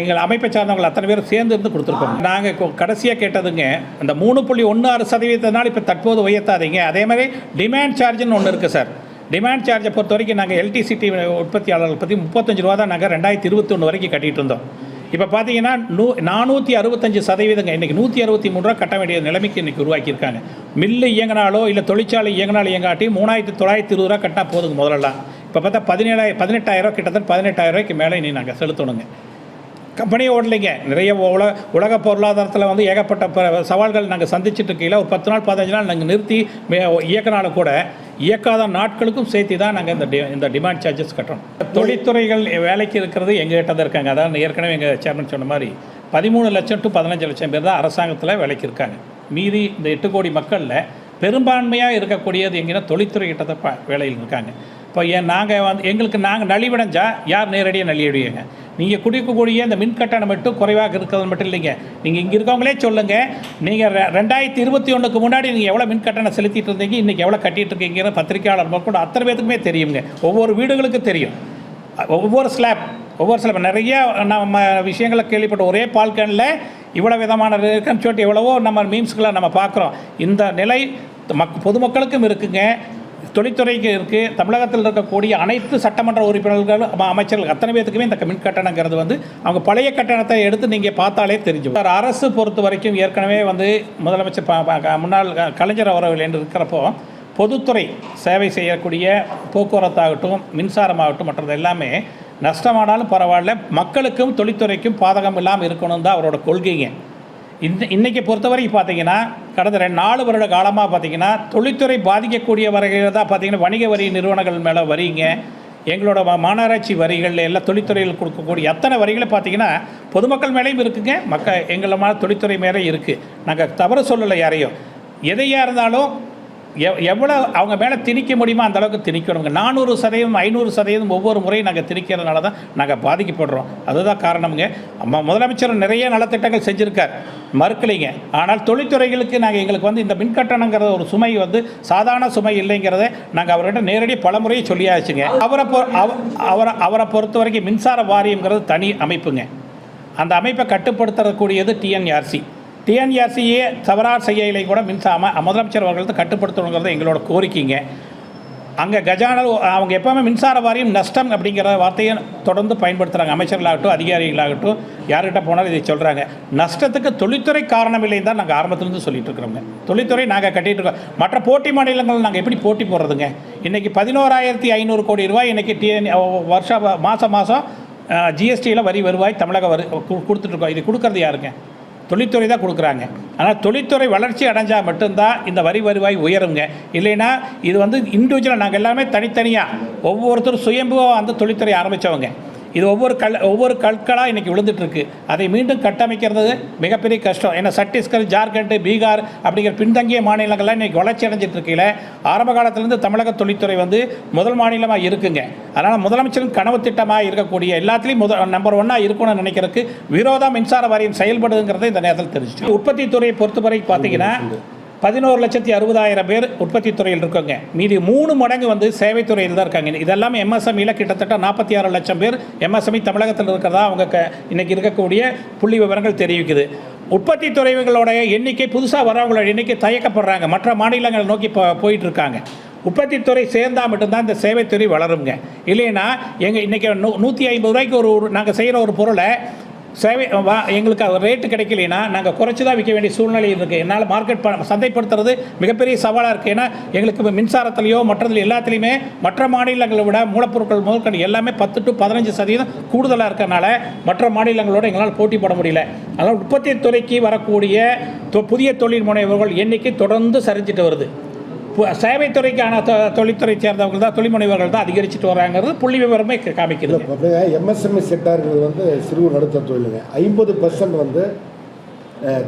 Speaker 1: எங்கள் அமைப்பை சார்ந்தவங்க அத்தனை பேரும் சேர்ந்து இருந்து கொடுத்துருக்கோம். நாங்கள் கடைசியாக கேட்டதுங்க இந்த மூணு புள்ளி ஒன்று ஆறு சதவீதத்தினால இப்போ தற்போது உயர்த்தாதீங்க. அதே மாதிரி டிமாண்ட் சார்ஜ்னு ஒன்று இருக்குது சார் டிமாண்ட் சார்ஜை பொறுத்த வரைக்கும் நாங்கள் எல்டிசிடி உற்பத்தியாளர்கள் பற்றி முப்பத்தஞ்சு ரூபா தான் நாங்கள் ரெண்டாயிரத்தி இருபத்தொன்று வரைக்கும் கட்டிகிட்டு இருந்தோம். இப்போ பார்த்தீங்கன்னா நூ நானூற்றி அறுபத்தஞ்சு சதவீதங்க இன்றைக்கி நூற்றி அறுபத்தி மூணு ரூபா கட்ட வேண்டிய நிலைமைக்கு இன்றைக்கி உருவாக்கியிருக்காங்க. மில்லு இயங்கினாலோ இல்லை தொழிற்சாலை இயங்கினாலும் இயங்காட்டி மூணாயிரத்தி தொள்ளாயிரத்தி இருபது ரூபா கட்டினா போதுங்க முதல்லலாம். இப்போ பார்த்தா பதினேழாயிரம் பதினெட்டாயிரம் கிட்டத்தட்ட பதினெட்டாயிரம் ரூபாய்க்கு மேலே இனி நாங்கள் செலுத்தணுங்க. கம்பெனியை ஓடலைங்க. நிறைய உல உலக பொருளாதாரத்தில் வந்து ஏகப்பட்ட ப- சவால்கள் நாங்கள் சந்திச்சுட்டு இருக்கையில் ஒரு பத்து நாள் பதினஞ்சு நாள் நாங்கள் நிறுத்தி மே- கூட இயக்காத நாட்களுக்கும் சேர்த்து தான் நாங்கள் இந்த டி- இந்த டிமாண்ட் சார்ஜஸ் கட்டுறோம். தொழில்துறைகள் வேலைக்கு இருக்கிறது எங்ககிட்ட தான் இருக்காங்க. அதான் ஏற்கனவே எங்கள் சேர்மன் சொன்ன மாதிரி பதிமூணு லட்சம் டு பதினஞ்சு லட்சம் பேர் தான் அரசாங்கத்தில் வேலைக்கு இருக்காங்க. மீதி இந்த எட்டு கோடி மக்களில் பெரும்பான்மையாக இருக்கக்கூடியது எங்கன்னா தொழில்துறை கிட்ட தான் வேலையில் இருக்காங்க. இப்போ ஏன் நாங்கள் வந்து எங்களுக்கு நாங்கள் நலிவடைஞ்சா யார் நேரடியாக நலிவடையுங்க? நீங்கள் குடிக்கக்கூடிய இந்த மின் கட்டணம் மட்டும் குறைவாக இருக்கிறது மட்டும் இல்லைங்க. நீங்கள் இங்கே இருக்கவங்களே சொல்லுங்கள் நீங்கள் ரெண்டாயிரத்தி இருபத்தி ஒன்றுக்கு முன்னாடி நீங்கள் எவ்வளோ மின் கட்டணம் செலுத்திட்டு இருந்தீங்க இன்றைக்கி எவ்வளோ கட்டிகிட்டு இருக்கீங்கிற பத்திரிக்கையாளர் கூட அத்தனை பேத்துக்குமே தெரியுங்க. ஒவ்வொரு வீடுகளுக்கும் தெரியும். ஒவ்வொரு ஸ்லாப் ஒவ்வொரு ஸ்லாப் நிறைய நம்ம விஷயங்களை கேள்விப்பட்ட ஒரே பால்கனில் இவ்வளோ விதமான இருக்குன்னு சொல்லிட்டு எவ்வளவோ நம்ம மீம்ஸ்களை நம்ம பார்க்குறோம். இந்த நிலை மக் பொதுமக்களுக்கும் இருக்குங்க. தொழில்துறைக்கு இருக்குது தமிழகத்தில் இருக்கக்கூடிய அனைத்து சட்டமன்ற உறுப்பினர்கள் அமைச்சர்கள் அத்தனை பேத்துக்குமே இந்த மின் கட்டணங்கிறது வந்து அவங்க பழைய கட்டணத்தை எடுத்து நீங்கள் பார்த்தாலே தெரிஞ்சு சார் அரசு பொறுத்த வரைக்கும் ஏற்கனவே வந்து முதலமைச்சர் முன்னாள் க- கலைஞர் அவர்கள் என்று இருக்கிறப்போ பொதுத்துறை சேவை செய்யக்கூடிய போக்குவரத்தாகட்டும் மின்சாரமாகட்டும் மற்றது எல்லாமே நஷ்டமானாலும் பரவாயில்ல மக்களுக்கும் தொழில்துறைக்கும் பாதகம் இல்லாமல் இருக்கணும் தான் அவரோட கொள்கைங்க. இந்த இன்றைக்கி பொறுத்தவரைக்கும் பார்த்தீங்கன்னா கடந்த ரெண்டு நாலு வருட காலமாக பார்த்தீங்கன்னா தொழில்துறை பாதிக்கக்கூடிய வரையில் தான் பார்த்தீங்கன்னா வணிக வரி நிறுவனங்கள் மேலே வரிங்க. எங்களோட மாநகராட்சி வரிகள் எல்லாம் தொழில்துறையில் கொடுக்கக்கூடிய அத்தனை வரிகளை பார்த்தீங்கன்னா பொதுமக்கள் மேலேயும் இருக்குங்க. மக்கள் எங்களை தொழில்துறை மேலே இருக்குது நாங்கள் தவறு சொல்லலை யாரையும். எதையாக இருந்தாலும் எவ்வளோ அவங்க மேலே திணிக்க முடியுமோ அந்த அளவுக்கு திணிக்கணுங்க. நானூறு சதவீதம் ஐநூறு சதவீதம் ஒவ்வொரு முறையும் நாங்கள் திணிக்கிறதுனால தான் நாங்கள் பாதிக்கப்படுறோம். அதுதான் காரணமுங்க. அம்மா முதலமைச்சர் நிறைய நலத்திட்டங்கள் செஞ்சுருக்கார். மறுக்கலைங்க. ஆனால் தொழில்துறைகளுக்கு நாங்கள் எங்களுக்கு வந்து இந்த மின்கட்டணங்கிற ஒரு சுமை வந்து சாதாரண சுமை இல்லைங்கிறத நாங்கள் அவர்கிட்ட நேரடியாக பல முறையை சொல்லியாச்சுங்க. அவரை பொ அவ- அவரை அவரை பொறுத்த வரைக்கும் மின்சார வாரியங்கிறது தனி அமைப்புங்க. அந்த அமைப்பை கட்டுப்படுத்தக்கூடியது டிஎன்ஆர்சி டிஎன்ஆர்சியே தவறாக செய்யலை கூட மின்சார முதலமைச்சர் அவர்களுக்கு கட்டுப்படுத்தணுங்கிறது எங்களோட கோரிக்கைங்க. அங்கே கஜானல் அவங்க எப்போவுமே மின்சார வாரியம் நஷ்டம் அப்படிங்கிற வார்த்தையை தொடர்ந்து பயன்படுத்துகிறாங்க அமைச்சர்களாகட்டும் அதிகாரிகளாகட்டும் யார்கிட்ட போனாலும் இதை சொல்கிறாங்க நஷ்டத்துக்கு தொழில்துறை காரணம் இல்லைன்னு தான் நாங்கள் ஆரம்பத்துலேருந்து சொல்லிட்டு இருக்கிறோங்க தொழில்துறை நாங்கள் கட்டிகிட்டு இருக்கோம் மற்ற போட்டி மாநிலங்கள் நாங்கள் எப்படி போட்டி போடுறதுங்க? இன்றைக்கி பதினோராயிரத்தி ஐநூறு கோடி ரூபாய் இன்றைக்கி டிஎன் வருஷம் மாதம் மாதம் ஜிஎஸ்டியில் வரி வருவாய் தமிழக வரி கு- கொடுத்துட்ருக்கோம் இது கொடுக்கறது யாருங்க? தொழில்துறை தான் கொடுக்குறாங்க. ஆனால் தொழில்துறை வளர்ச்சி அடைஞ்சால் மட்டும்தான் இந்த வரி வருவாய் உயருங்க. இல்லைன்னா இது வந்து இண்டிவிஜுவலாக நாங்கள் எல்லாமே தனித்தனியாக ஒவ்வொருத்தரும் சுயம்புவாக அந்த தொழில்துறை ஆரம்பித்தவங்க இது ஒவ்வொரு கல் ஒவ்வொரு கற்களாக இன்றைக்கி விழுந்துட்டுருக்கு. அதை மீண்டும் கட்டமைக்கிறது மிகப்பெரிய கஷ்டம். ஏன்னா சத்தீஸ்கர் ஜார்க்கண்ட் பீகார் அப்படிங்கிற பின்தங்கிய மாநிலங்கள்லாம் இன்றைக்கி வளர்ச்சி அடைஞ்சிட்டு இருக்கையில் ஆரம்ப காலத்திலேருந்து தமிழக தொழில்துறை வந்து முதல் மாநிலமாக இருக்குங்க. அதனால் முதலமைச்சரின் கனவு திட்டமாக இருக்கக்கூடிய எல்லாத்துலேயும் முதல் நம்பர் ஒன்னாக இருக்கணும்னு நினைக்கிறதுக்கு விரோதா மின்சார வாரியம் செயல்படுதுங்கிறத இந்த நேரத்தில் தெரிஞ்சுட்டு உற்பத்தி துறையை பொறுத்தவரை பார்த்தீங்கன்னா பதினோரு லட்சத்தி அறுபதாயிரம் பேர் உற்பத்தி துறையில் இருக்காங்க. மீதி மூணு மடங்கு வந்து சேவைத்துறையில் தான் இருக்காங்க. இதெல்லாம் எம்எஸ்எம்இல கிட்டத்தட்ட நாற்பத்தி ஆறு லட்சம் பேர் எம்எஸ்எம்இ தமிழகத்தில் இருக்கிறதா அவங்க க இன்னைக்கு இருக்கக்கூடிய புள்ளி விவரங்கள் தெரிவிக்குது. உற்பத்தி துறைகளோட எண்ணிக்கை புதுசாக வரவங்களோட எண்ணிக்கை தயக்கப்படுறாங்க. மற்ற மாநிலங்களை நோக்கி போ போயிட்டு இருக்காங்க உற்பத்தித்துறை சேர்ந்தால் மட்டும்தான் இந்த சேவைத்துறை வளருங்க. இல்லைன்னா எங்கள் இன்றைக்கி நூ நூற்றி ஐம்பது ரூபாய்க்கு ஒரு நாங்கள் செய்கிற ஒரு பொருளை சேவை வா எங்களுக்கு அது ரேட்டு கிடைக்கலைன்னா நாங்கள் குறைச்சி தான் விற்க வேண்டிய சூழ்நிலை இருக்குது என்னால் மார்க்கெட் ப சந்தைப்படுத்துறது மிகப்பெரிய சவாலாக இருக்குது ஏன்னா எங்களுக்கு மின்சாரத்துலேயோ மற்றது எல்லாத்துலேயுமே மற்ற மாநிலங்களை விட மூலப்பொருட்கள் முதற்கொண்டு எல்லாமே பத்து டு பதினஞ்சு சதவீதம் கூடுதலாக இருக்கிறனால மற்ற மாநிலங்களோட எங்களால் போட்டி போட முடியல. அதனால் உற்பத்தி துறைக்கு வரக்கூடிய தொ- புதிய தொழில் முனைவர்கள் எண்ணிக்கை தொடர்ந்து சரிஞ்சிட்டு வருது. சேவைத்துறைக்கான தொ- தொழில்துறை சேர்ந்தவர்கள் தான் தொழில்முனைவர்கள் தான் அதிகரிச்சுட்டு வராங்கிறது புள்ளி விவரமே
Speaker 2: காமிக்கிறது எம்எஸ்எம்இ செக்டாருங்கிறது வந்து சிறு நடுத்தர தொழிலுங்க ஐம்பது பர்சன்ட் வந்து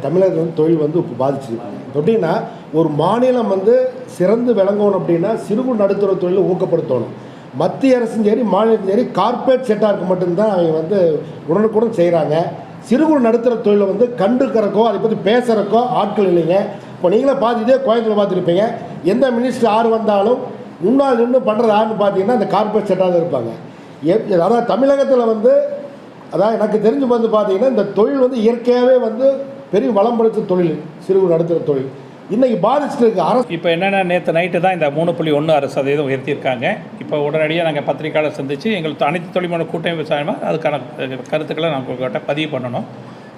Speaker 2: தமிழகத்தில் வந்து தொழில் வந்து இப்போ பாதிச்சிருக்காங்க எப்படின்னா ஒரு மாநிலம் வந்து சிறந்து விளங்கணும் அப்படின்னா சிறு நடுத்தர தொழிலை ஊக்கப்படுத்தணும். மத்திய அரசும் சரி மாநிலத்தும் சரி கார்ப்பரேட் செக்டாருக்கு மட்டும்தான் அவங்க வந்து உடனுக்குடன் செய்கிறாங்க சிறு குறு நடுத்தர தொழிலை வந்து கண்டுக்கிறக்கோ அதை பற்றி பேசுகிறக்கோ ஆட்கள் இல்லைங்க. இப்போ நீங்களே பார்த்துட்டே கோயம்புத்தூர் பார்த்துருப்பீங்க எந்த மினிஸ்டர் யார் வந்தாலும் முன்னாள் நின்று பண்ணுறது யாருன்னு பார்த்தீங்கன்னா அந்த கார்பரேட் செட்டாக இருப்பாங்க. எப்- அதாவது தமிழகத்தில் வந்து அதாவது எனக்கு தெரிஞ்சு வந்து பார்த்தீங்கன்னா இந்த தொழில் வந்து இயற்கையாகவே வந்து பெரிய வளம் படைத்த தொழில் சிறு நடுத்தர தொழில். இன்றைக்கி பாதிச்சுட்டு இருக்கு அரசு.
Speaker 1: இப்போ என்னென்னா நேற்று நைட்டு தான் இந்த மூணு புள்ளி ஒன்று அரசு சதவீதம் உயர்த்தியிருக்காங்க. இப்போ உடனடியாக நாங்கள் பத்திரிக்கையாளர் சந்தித்து எங்களுக்கு அனைத்து தொழில்மான கூட்டமைப்பு விவசாயமாக அதுக்கான கருத்துக்களை நாங்கள் உங்கள்கிட்ட பதிவு பண்ணணும்.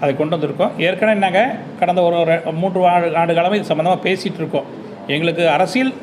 Speaker 1: அதை கொண்டு வந்திருக்கோம். ஏற்கனவே நாங்கள் கடந்த ஒரு மூன்று ஆண்டு ஆண்டு காலமாக இது சம்மந்தமாக பேசிகிட்டு இருக்கோம். எங்களுக்கு அரசியல்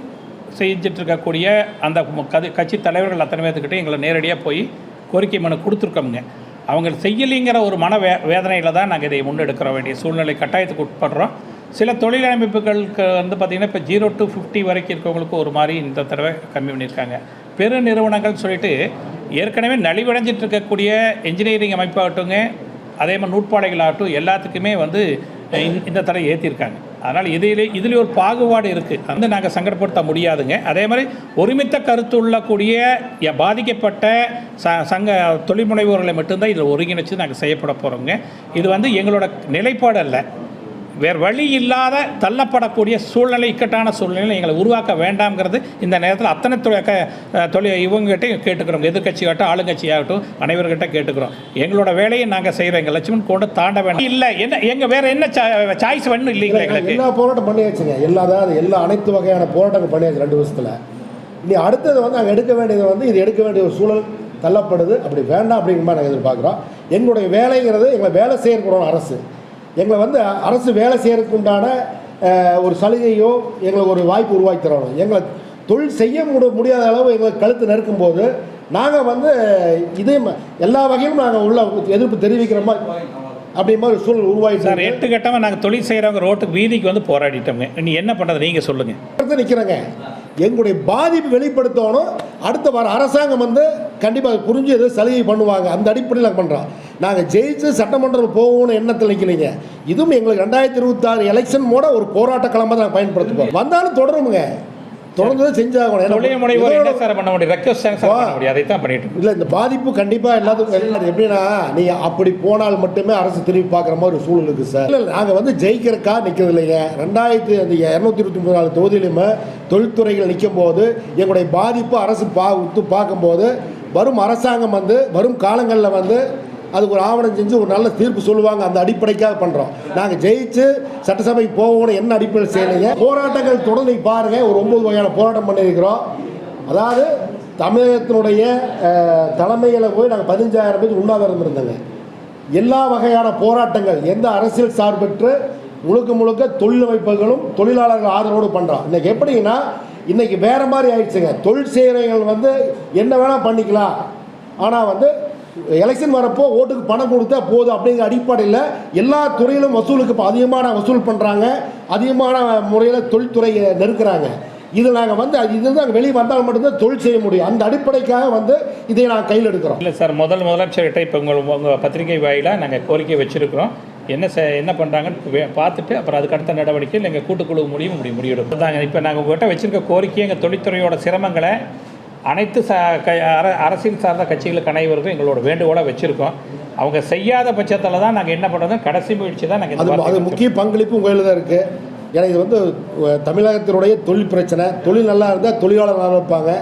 Speaker 1: செஞ்சிட்ருக்கக்கூடிய அந்த கது கட்சி தலைவர்கள் அத்தனை பேர்த்துக்கிட்டே எங்களை நேரடியாக போய் கோரிக்கை மனு கொடுத்துருக்கோமுங்க. அவங்க செய்யலிங்கிற ஒரு மன வே வேதனையில் தான் நாங்கள் இதை முன்னெடுக்கிற வேண்டிய சூழ்நிலை கட்டாயத்துக்கு உட்படுறோம். சில தொழில் அமைப்புகளுக்கு வந்து பார்த்திங்கன்னா இப்போ ஜீரோ டு ஃபிஃப்டி வரைக்கும் இருக்கவங்களுக்கு ஒரு மாதிரி இந்த தடவை கம்மி பண்ணியிருக்காங்க. பெரு நிறுவனங்கள் சொல்லிட்டு ஏற்கனவே நலிவடைஞ்சிட்டு இருக்கக்கூடிய என்ஜினியரிங் அமைப்பாகட்டுங்க அதே மாதிரி நூற்பாலைகளாகட்டும் எல்லாத்துக்குமே வந்து இந்த- இந்த தடவை ஏற்றிருக்காங்க அதனால் இதில் இதில் ஒரு பாகுபாடு இருக்குது வந்து நாங்கள் சங்கடப்படுத்த முடியாதுங்க. அதே மாதிரி ஒருமித்த கருத்து உள்ளக்கூடிய பாதிக்கப்பட்ட ச சங்க தொழில் முனைவோர்களை மட்டும்தான் இதில் ஒருங்கிணைச்சு நாங்கள் செய்யப்பட போகிறோங்க இது வந்து எங்களோட நிலைப்பாடு அல்ல. வேறு வழி இல்லாத தள்ளப்படக்கூடிய சூழ்நிலை இக்கட்டான சூழ்நிலை எங்களை உருவாக்க வேண்டாம்ங்கிறது இந்த நேரத்தில் அத்தனை தொழில் இவங்ககிட்டையும் கேட்டுக்கிறோம். எதிர்கட்சியாகட்டும் ஆளுங்கட்சியாகட்டும் அனைவர்கிட்ட கேட்டுக்கிறோம். எங்களோட வேலையை நாங்கள் செய்கிறோம். எங்கள் லட்சுமண் கொண்டு தாண்ட வேண்டாம் இல்லை என்ன எங்கள் வேறு என்ன சாய்ஸ் வேணும் இல்லைங்களா எங்களுக்கு?
Speaker 2: எல்லா போராட்டம் பண்ணியாச்சுங்க. எல்லா அதாவது எல்லா அனைத்து வகையான போராட்டங்கள் பண்ணியாச்சு ரெண்டு வருஷத்தில். இனி அடுத்தது வந்து நாங்கள் எடுக்க வேண்டியது வந்து இது எடுக்க வேண்டிய ஒரு சூழல் தள்ளப்படுது. அப்படி வேண்டாம் அப்படிங்கிற மாதிரி நாங்கள் எதிர்பார்க்குறோம். எங்களுடைய வேலைங்கிறது எங்களை வேலை செய்யக்கூடாது அரசு. எங்களை வந்து அரசு வேலை செய்யறதுக்கு உண்டான ஒரு சலுகையோ எங்களுக்கு ஒரு வாய்ப்பு உருவாக்கி தரணும். எங்களை தொழில் செய்ய முடி முடியாத அளவு எங்களுக்கு கழுத்து நெருக்கும் போது நாங்கள் வந்து இதே எல்லா வகையிலும் நாங்கள் உள்ள எதிர்ப்பு தெரிவிக்கிற மாதிரி அப்படி மாதிரி சூழல் உருவாகிட்டு
Speaker 1: சார் எட்டு கட்டமாக நாங்கள் தொழில் செய்கிறவங்க ரோட்டுக்கு வீதிக்கு வந்து போராடிட்டோங்க நீ என்ன பண்ணுறது நீங்கள் சொல்லுங்கள்
Speaker 2: நிற்கிறேங்க எங்களுடைய பாதிப்பு வெளிப்படுத்தணும். அடுத்த வார அரசாங்கம் வந்து கண்டிப்பாக புரிஞ்சு எதோ சலுகை பண்ணுவாங்க. அந்த அடிப்படையில் நாங்கள் பண்ணுறோம் நாங்கள் ஜெயிச்சு சட்டமன்றம் போகணும்னு எண்ணத்தில் நிற்கலைங்க இதுவும் எங்களுக்கு ரெண்டாயிரத்தி இருபத்தாறு எலெக்ஷன் மூட ஒரு போராட்ட களமாக நாங்கள் பயன்படுத்துவோம். வந்தாலும் தொடருமுங்க. தொடர்ந்து செஞ்சாகணும்.
Speaker 1: தொழில் முனைவோர் என்ன சார் பண்ண முடியும்? ரெக்வஸ்ட் சார் பண்ண முடியும். அதை தான் பண்ணிட்டு.
Speaker 2: இல்லை இந்த பாதிப்பு கண்டிப்பாக எல்லாத்துக்கும் எப்படின்னா நீங்கள் அப்படி போனால் மட்டுமே அரசு திரும்பி பார்க்குற மாதிரி ஒரு சூழல் இருக்குது சார் இல்லை நாங்கள் வந்து ஜெயிக்கிறக்கா நிற்கிறது இல்லைங்க. ரெண்டாயிரத்தி அந்த இரநூத்தி இருபத்தி மூணு நாலு தொகுதியிலுமே தொழில்துறைகள் நிற்கும் போது எங்களுடைய பாதிப்பு அரசு பா உத்து பார்க்கும்போது வரும் அரசாங்கம் வந்து வரும் காலங்களில் வந்து அதுக்கு ஒரு ஆவணம் செஞ்சு ஒரு நல்ல தீர்ப்பு சொல்லுவாங்க. அந்த அடிப்படைக்காக பண்ணுறோம் நாங்கள் ஜெயிச்சு சட்டசபைக்கு போகணும் என்ன அடிப்படையில் செய்யலைங்க. போராட்டங்கள் தொடர்ந்து பாருங்க. ஒரு ஒம்பது வகையான போராட்டம் பண்ணியிருக்கிறோம். அதாவது தமிழகத்தினுடைய தலைமையில் போய் நாங்கள் பதினஞ்சாயிரம் பேர் உண்ணாவிரதம் இருந்தோங்க. எல்லா வகையான போராட்டங்கள் எந்த அரசியல் சார்பற்று முழுக்க முழுக்க தொழில் அமைப்புகளும் தொழிலாளர்கள் ஆதரவோடு பண்ணுறோம் இன்றைக்கி எப்படின்னா இன்றைக்கி வேறு மாதிரி ஆயிடுச்சுங்க. தொழில் செய்கிறவங்க வந்து என்ன வேணால் பண்ணிக்கலாம். ஆனால் வந்து எலெக்ஷன் வரப்போ ஓட்டுக்கு பணம் கொடுத்தா போதும் அப்படிங்கிற அடிப்படையில் எல்லா துறையிலும் வசூலுக்கு இப்போ அதிகமான வசூல் பண்ணுறாங்க அதிகமான முறையில் தொழில்துறையை நெருக்கிறாங்க. இது நாங்கள் வந்து அது இது நாங்கள் வெளியே வந்தால் மட்டும்தான் தொழில் செய்ய முடியும். அந்த அடிப்படைக்காக வந்து இதை நாங்கள் கையில் எடுக்கிறோம்
Speaker 1: இல்லை சார் முதல் முதலமைச்சர்கிட்ட இப்போ உங்கள் உங்கள் பத்திரிகை வாயிலாக நாங்கள் கோரிக்கை வச்சுருக்கிறோம். என்ன செ என்ன பண்ணுறாங்கன்னு பார்த்துட்டு அப்புறம் அதுக்கு அடுத்த நடவடிக்கையில் எங்கள் கூட்டுக்குழு முடியும் முடி முடிவெடுப்போம் தாங்க இப்போ நாங்கள் உங்கள்கிட்ட வச்சுருக்க கோரிக்கை எங்கள் தொழில்துறையோட சிரமங்களை அனைத்து ச அரசியல் சார்ந்த கட்சிகளுக்கு அனைவருக்கும் எங்களோட வேண்டுகோளாக வச்சுருக்கோம். அவங்க செய்யாத பட்சத்தில் தான் நாங்கள் என்ன பண்ணுறோம் கடைசி முயற்சி தான் நாங்கள்
Speaker 2: அது முக்கிய பங்களிப்பு உங்கள் தான் இருக்குது ஏன்னா இது வந்து தமிழகத்தினுடைய தொழில் பிரச்சனை. தொழில் நல்லா இருந்தால் தொழிலாளர் நல்லா இருப்பாங்க.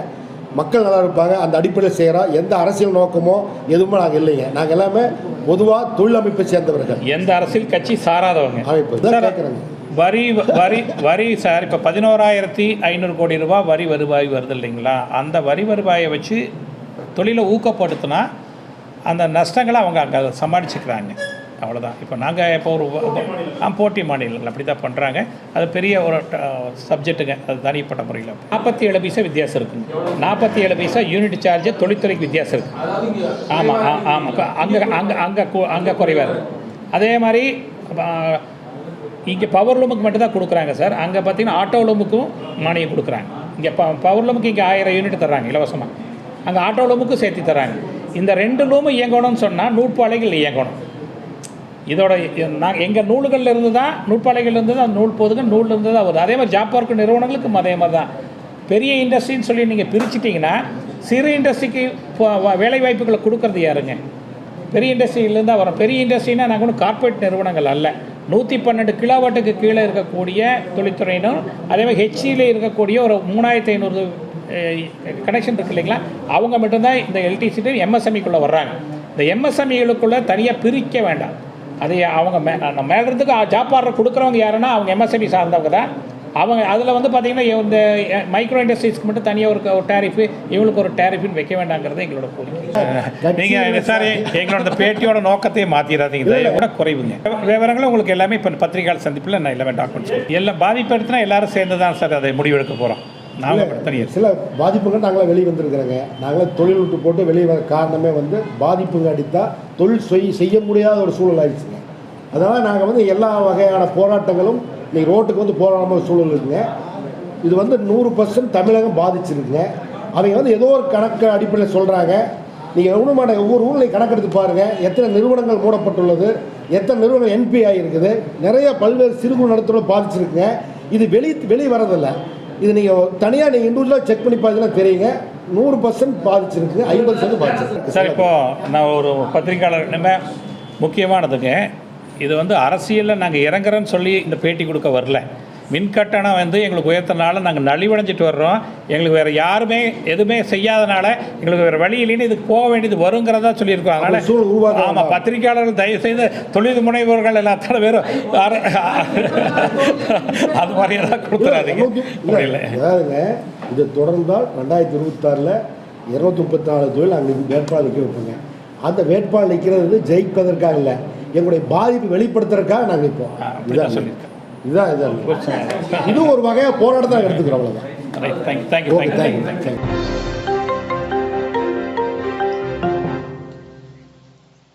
Speaker 2: மக்கள் நல்லா இருப்பாங்க. அந்த அடிப்படையில் செய்கிறோம் எந்த அரசியல் நோக்கமோ எதுவுமே நாங்கள் இல்லைங்க. நாங்கள் எல்லாமே பொதுவாக தொழில் அமைப்பை சேர்ந்தவர்கள்.
Speaker 1: எந்த அரசியல் கட்சி சாராதவங்க.
Speaker 2: அமைப்பு. தான் கேட்குறாங்க
Speaker 1: வரி வரி வரி சார் இப்போ பதினோராயிரத்தி ஐநூறு கோடி ரூபா வரி வருவாய் வருது இல்லைங்களா? அந்த வரி வருவாயை வச்சு தொழிலை ஊக்கப்படுத்தினா அந்த நஷ்டங்களை அவங்க அங்கே சமாளிச்சுக்கிறாங்க. அவ்வளோதான் இப்போ நாங்கள் இப்போ ஒரு போட்டி மாநிலங்கள் அப்படி தான் பண்ணுறாங்க அது பெரிய ஒரு சப்ஜெக்ட்டுங்க அது தனிப்பட்ட முறையில். நாற்பத்தி ஏழு பைசா வித்தியாசம் இருக்குங்க. நாற்பத்தி ஏழு பைசா யூனிட் சார்ஜ் தொழில்துறைக்கு வித்தியாசம் இருக்குது ஆமாம் ஆமாம் அங்கே அங்கே அங்கே அங்கே குறைவாக இருக்குது அதே மாதிரி இங்கே பவர் லூமுக்கு மட்டும்தான் கொடுக்குறாங்க சார் அங்கே பார்த்தீங்கன்னா ஆட்டோ லூமுக்கும் மானியம் கொடுக்குறாங்க. இங்கே ப பவர் லூமுக்கு இங்கே ஆயிரம் யூனிட் தர்றாங்க இலவசமாக அங்கே ஆட்டோ லூமுக்கும் சேர்த்து தர்றாங்க. இந்த ரெண்டு லூமும் இயங்கணும்னு சொன்னால் நூற்பாலைகள் இயங்கணும். இதோட நாங்கள் எங்கள் நூல்களில் இருந்து தான் நூற்பாலைகள் இருந்து தான் நூல் போதுங்க நூல் இருந்து தான் வருது அதே மாதிரி ஜாப் பார்க்க நிறுவனங்களுக்கும் அதே மாதிரி தான் பெரிய இண்டஸ்ட்ரின்னு சொல்லி நீங்கள் பிரிச்சிட்டிங்கன்னா சிறு இண்டஸ்ட்ரிக்கு வேலை வாய்ப்புகளை கொடுக்கறது யாருங்க? பெரிய இண்டஸ்ட்ரியிலேருந்து தான் வரும். பெரிய இண்டஸ்ட்ரினா நாங்கள் ஒன்றும் கார்ப்பரேட் நிறுவனங்கள் அல்ல. நூற்றி பன்னெண்டு கிலோவாட்டுக்கு கீழே இருக்கக்கூடிய தொழில்துறையினர் அதே மாதிரி ஹெச்சியில் இருக்கக்கூடிய ஒரு மூணாயிரத்தி ஐநூறு கனெக்ஷன் இருக்கு இல்லைங்களா? அவங்க மட்டும்தான் இந்த எல்டிசிட்டு எம்எஸ்எம்இக்குள்ளே வர்றாங்க. இந்த எம்எஸ்எம்இகளுக்குள்ளே தனியாக பிரிக்க வேண்டாம். அது அவங்க மே நம்ம ஜாப் ஆர்டர் கொடுக்குறவங்க யாருன்னா அவங்க எம்எஸ்எம்இ சார்ந்தவங்க தான். அவங்க அதில் வந்து பார்த்தீங்கன்னா இந்த மைக்ரோ இண்டஸ்ட்ரீஸ்க்கு மட்டும் தனியாக ஒரு ஒரு டேரிஃபு இவங்களுக்கு ஒரு டேரிஃப்னு வைக்க வேண்டாங்கிறது எங்களோட கோரிக்கை. நீங்கள் சார் எங்களோட பேட்டியோட நோக்கத்தையே மாற்றிடாதீங்க விட குறைவுங்க. விவரங்களும் உங்களுக்கு எல்லாமே இப்போ பத்திரிகையாளர் சந்திப்பில் நான் எல்லாமே டாக்குமெண்ட்ஸ் எல்லாம் பாதிப்பு எடுத்துனா எல்லாரும் சேர்ந்து தான் சார் அதை முடிவெடுக்க போகிறோம் நாங்கள்
Speaker 2: சில பாதிப்புகள் நாங்களே வெளியே வந்திருக்கிறோங்க. நாங்களே தொழில் விட்டு போட்டு வெளியே வர காரணமே வந்து பாதிப்புங்க அடித்தா தொழில் செய் செய்ய முடியாத ஒரு சூழல் ஆயிடுச்சுங்க. அதனால் நாங்கள் வந்து எல்லா வகையான போராட்டங்களும் இன்னைக்கு ரோட்டுக்கு வந்து போராடாம ஒரு சூழல் இருக்குங்க. இது வந்து நூறு பர்சன்ட் தமிழகம் பாதிச்சிருக்குங்க. அவங்க வந்து ஏதோ ஒரு கணக்கு அடிப்படையில் சொல்கிறாங்க நீங்கள் ஒன்றும் மாட்ட ஒவ்வொரு ஊரில் கணக்கெடுத்து பாருங்கள் எத்தனை நிறுவனங்கள் மூடப்பட்டுள்ளது எத்தனை நிறுவனம் என்பி ஆகிருக்குது நிறைய பல்வேறு சிறு குறு பாதிச்சிருக்குங்க. இது வெளி வெளியே வரதில்லை இது நீங்கள் தனியாக நீங்கள் இண்டிவிஜுவலாக செக் பண்ணி பார்த்தீங்கன்னா தெரியுங்க. நூறு பர்சன்ட் பாதிச்சிருக்குங்க. ஐம்பது பர்சன்ட் பாதிச்சிருக்கு
Speaker 1: சார் இப்போ நான் ஒரு பத்திரிகையாளர் முக்கியமானதுங்க. இது வந்து அரசியலில் நாங்கள் இறங்குறோன்னு சொல்லி இந்த பேட்டி கொடுக்க வரல. மின் கட்டணம் வந்து எங்களுக்கு உயர்த்தனால நாங்கள் நலிவடைஞ்சிட்டு வர்றோம். எங்களுக்கு வேறு யாருமே எதுவுமே செய்யாதனால எங்களுக்கு வேறு வழி இல்லைன்னு இதுக்கு போக வேண்டியது வருங்கிறதா சொல்லியிருக்கோம். அதனால் ஆமாம் பத்திரிக்கையாளர்கள் தயவு செய்து தொழில் முனைவோர்கள் எல்லாத்தாலும் வேறும் அர- அது மாதிரி எல்லாம் கொடுத்துறாதீங்க.
Speaker 2: இது தொடர்ந்தால் ரெண்டாயிரத்தி இருபத்தாறில் இருநூத்தி முப்பத்தி நாலு தொழில் அங்கே வேட்பாளர் நிற்க வைப்போங்க. அந்த வேட்பாளர் நிற்கிறது ஜெயிப்பதற்காக இல்லை. எங்களுடைய பாதிப்பு வெளிப்படுத்துறதுக்காக நாங்கள்
Speaker 1: ஆ, அப்படிதான்
Speaker 2: இதுதான் இதுதான் இதுவும் ஒரு வகையாக போராட்டத்தை எடுத்துக்கிறோம் அவ்வளோதான்
Speaker 1: தேங்க்யூ
Speaker 2: தேங்க்யூ தேங்க்யூ